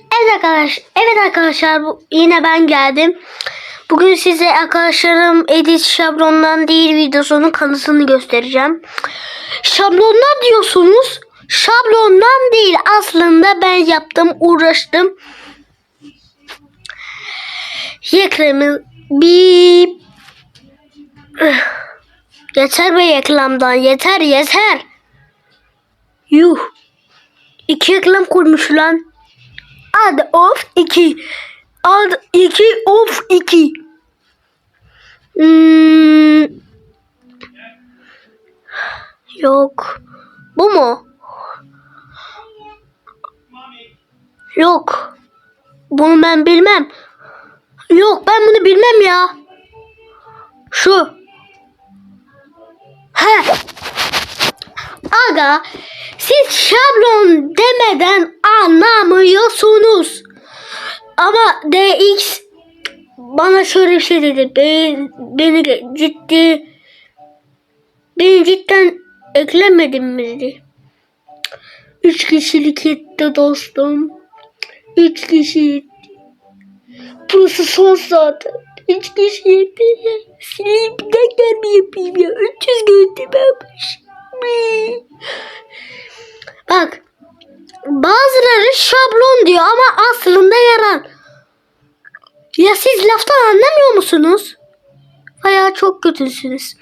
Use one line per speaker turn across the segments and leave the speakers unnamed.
Evet arkadaş, evet arkadaşlar bu, yine ben geldim. Bugün size arkadaşlarım edit şablondan değil videosunun kanısını göstereceğim. Şablondan diyorsunuz. Şablondan değil aslında ben yaptım uğraştım. Yekremi bir yeter be reklamdan yeter yeter. Yuh. İki reklam kurmuş lan. Ad of 2. Ad 2 of 2. Hmm. Yok. Bu mu? Yok. Bunu ben bilmem. Yok ben bunu bilmem ya. Şu. He. Aga siz şablon demeden anlamıyorsunuz. Ama DX bana şöyle bir şey dedi. Beni, beni ciddi beni cidden eklemedin mi dedi. Üç kişilik etti dostum. Üç kişi. Burası son zaten. Üç kişi. Sileyim tekrar mı yapayım Bazıları şablon diyor ama aslında yalan. Ya siz laftan anlamıyor musunuz? Baya çok kötüsünüz.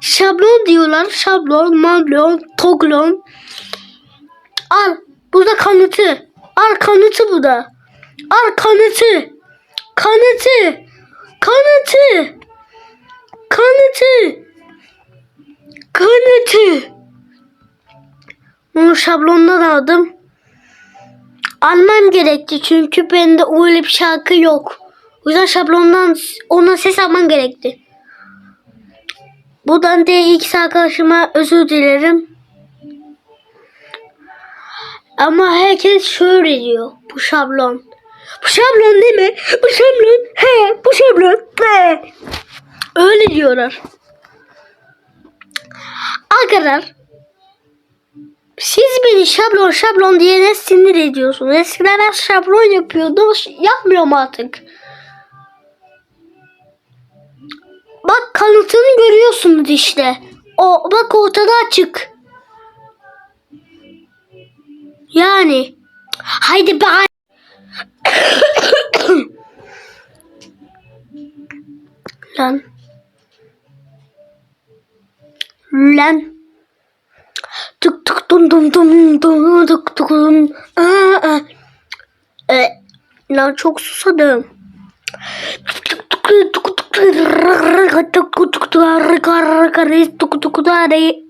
Şablon diyorlar. Şablon, mablon, toglon. Al. Burada kanıtı. Al kanıtı bu da. Al kanıtı. Kanıtı. Kanıtı. Kanıtı. Kanıtı. Bunu şablondan aldım. Almam gerekti çünkü bende öyle bir şarkı yok. O yüzden şablondan ona ses almam gerekti. Buradan DX arkadaşıma özür dilerim. Ama herkes şöyle diyor. Bu şablon. Bu şablon değil mi? Bu şablon. He, bu şablon. He. Öyle diyorlar. Arkadaşlar siz beni şablon şablon diyene sinir ediyorsunuz. Eskiden ben şablon yapıyordum. Yapmıyorum artık. Bak kanıtını görüyorsunuz işte. O bak ortada açık. Yani. Haydi be. Lan. Lan. Dum dum dum dum tık dum. Aa. E, lan çok susadım. Tık tık tık tık tık tık tık tık tık tık tık tık tık tık